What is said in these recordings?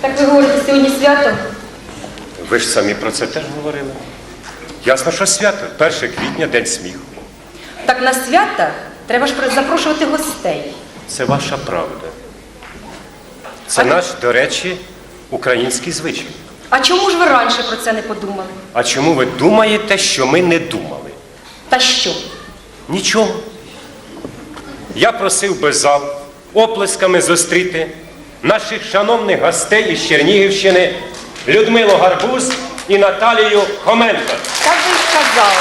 Так ви говорите сьогодні свято? Ви ж самі про це теж говорили. Ясно, що свято. 1 квітня день сміху. Так на свята треба ж запрошувати гостей. Це ваша правда. Це наш, до речі, український звичай. А чому ж ви раніше про це не подумали? А чому ви думаєте, що ми не думали? Та що? Нічого. Я просив би зал оплесками зустріти наших шановних гостей із Чернігівщини Людмилу Гарбуз і Наталію Хоменко. Так й сказали.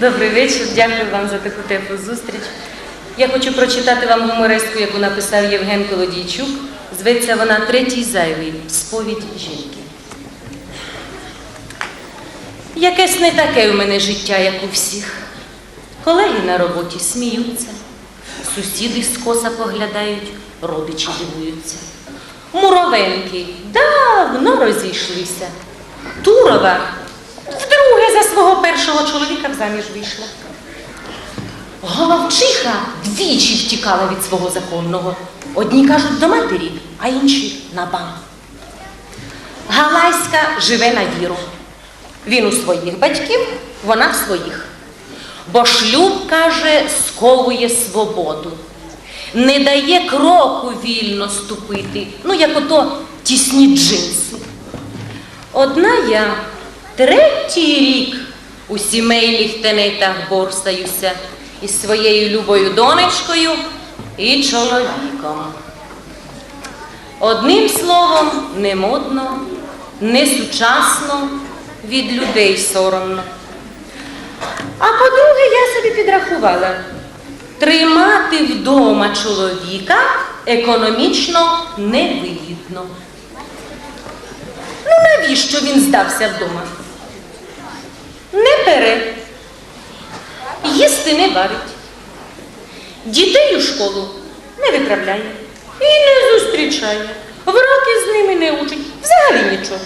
Добрий вечір, дякую вам за таку теплу зустріч. Я хочу прочитати вам гуморестку, яку написав Євген Колодійчук. Зветься вона Третій зайвий сповідь жінки. Якесь не таке у мене життя, як у всіх. Колеги на роботі сміються, сусіди скоса поглядають, родичі дивуються. Муровенки давно розійшлися. Турова вдруге за свого першого чоловіка заміж вийшла. Головчиха двічі втікала від свого законного. Одні кажуть до матері, а інші на банк. Галайська живе на віру. Він у своїх батьків, вона в своїх. Бо шлюб, каже, сковує свободу, не дає кроку вільно ступити, ну, як ото тісні джинси. Одна я третій рік у сімейних тенетах борсаюся із своєю любою донечкою і чоловіком. Одним словом, не модно, не сучасно, від людей соромно. А по-друге, я собі підрахувала. Тримати вдома чоловіка економічно невигідно. Ну навіщо він здався вдома? Не бере, їсти не варить, дітей у школу не виправляє і не зустрічає. В роки з ними не учить, взагалі нічого.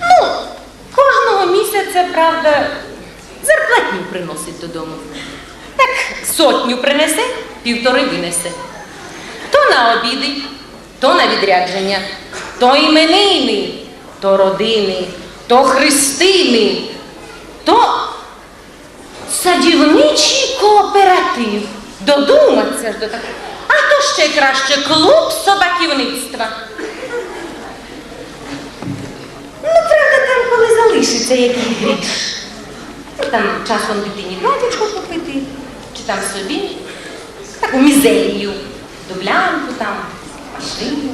Ну, місяця, правда, зарплатню приносить додому. Так сотню принесе, півтори винесе. То на обіди, то на відрядження, то іменини, то родини, то хрестини, то садівничий кооператив. Додуматься ж до такого. А то ще краще клуб собаківництва. Залишиться якийсь гріш. Ну, там часом дитині платячку купити, чи там собі таку мізерію, дублянку там, машину.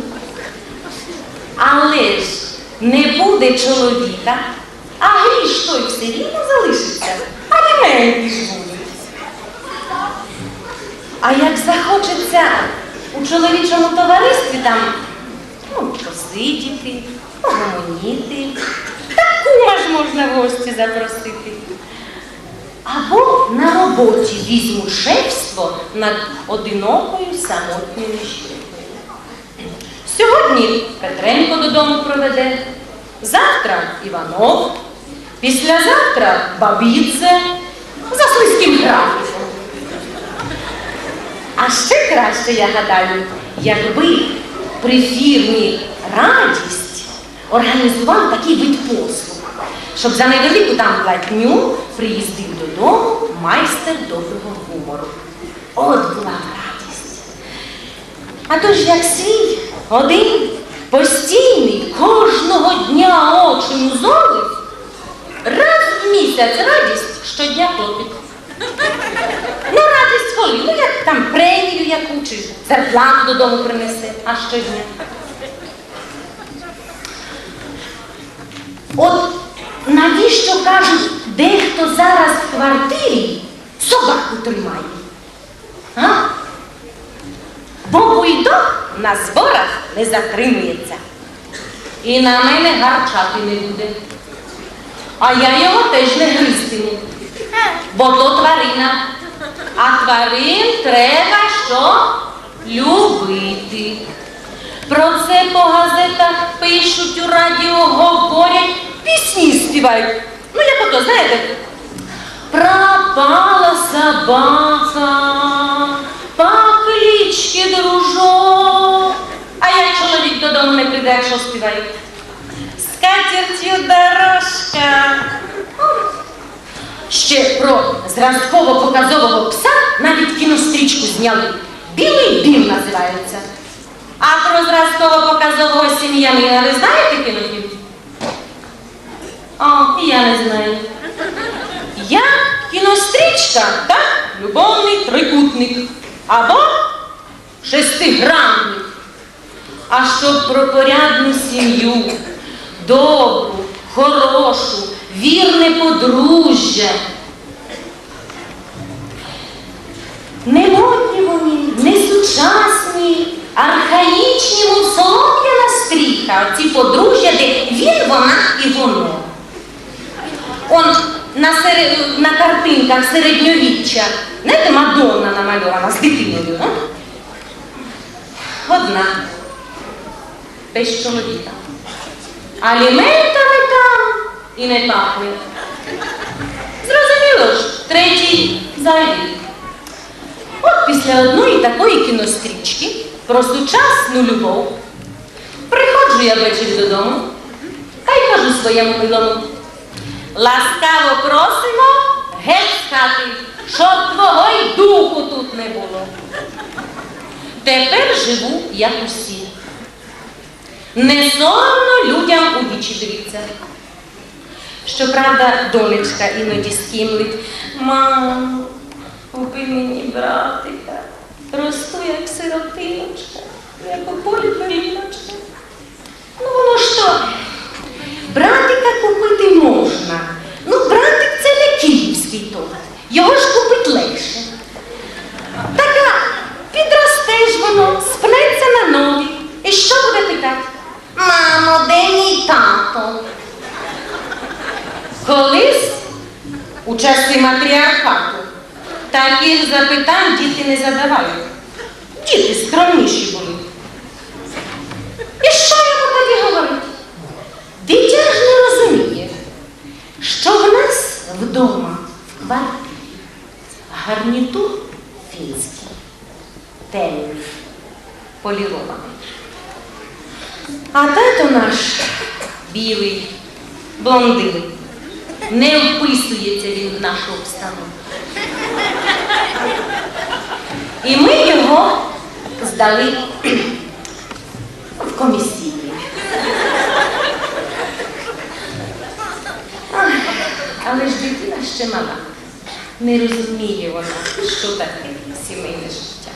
Але ж не буде чоловіка, а гріш той все рівно залишиться, а аліменти ж будуть. А як захочеться у чоловічому товаристві там ну, посидіти, погомоніти, можна гості запросити. Або на роботі візьму шефство над одинокою самотньою жінкою. Сьогодні Петренко додому проведе, завтра Іванов, післязавтра Бабіце за слизьким графіком. А ще краще, я гадаю, якби при фірмі радість організував такий вид послуг, щоб за невелику там платню приїздив додому майстер доброго гумору. От була радість. А то ж як свій, один, постійний, кожного дня очі музолить, раз в місяць радість, щодня клопіт. Ну, радість коли? Ну, як там премію яку чи зарплату додому принесе, а щодня. От навіщо кажуть, дехто зараз в квартирі собаку тримає? А? Бо буйдок на зборах не затримується. І на мене гарчати не буде. А я його теж не гризтиму. Бо то тварина. А тварин треба що? Любити. Про це по газетах пишуть, у радіо говорять, пісні співають. Ну, як ото, знаєте, пропала собака, по кличці дружок. А як чоловік додому не прийде, якщо співає? Скатертю дорожка. Ще про зразково-показового пса навіть кінострічку зняли. Білий дим називається. А про зразково-показового сім'янина ви знаєте кінофільм? О, і я не знаю. Я кінострічка, так? Любовний трикутник. Або шестигранник. А щоб про порядну сім'ю, добру, хорошу, вірне подружжя. Не модні вони, не сучасні, архаїчні, солом'яна стріха, ці подружжя, де він, вона і воно. Он на, серед... на картинках середньовіччя, знаєте, Мадонна намальована з дитиною, а? Одна, без чоловіка. Аліментами там і не пахне. Зрозуміло ж, третій зайвий. От після одної такої кінострічки про сучасну любов приходжу я ввечері додому та й кажу своєму милому. Ласкаво просимо геть хати, щоб твого й духу тут не було. Тепер живу, як усі. Не соромно людям у вічі дивіться. Щоправда, донечка іноді скімлить. Мамо, купи мені братика. Росту, як сиротиночка, як у полі поріночка. Ну воно що? Братика купити можна. Ну, братик це не київський торт. Його ж купить легше. Така підросте ж воно, спнеться на ноги. І що буде питати? Мамо, де мій тато? Колись, у матріархату, таких запитань діти не задавають. Діти скромніші були. І що йому тоді говорить? Дитя ж не розуміє, що в нас вдома, в квартирі, гарнітур фінський, темний, полірований. А тато наш білий, блондин, не вписується він в нашу обстановку. І ми його здали в комісію. Ах, Але ж дитина ще мала. Не розуміє вона, що таке сімейне життя.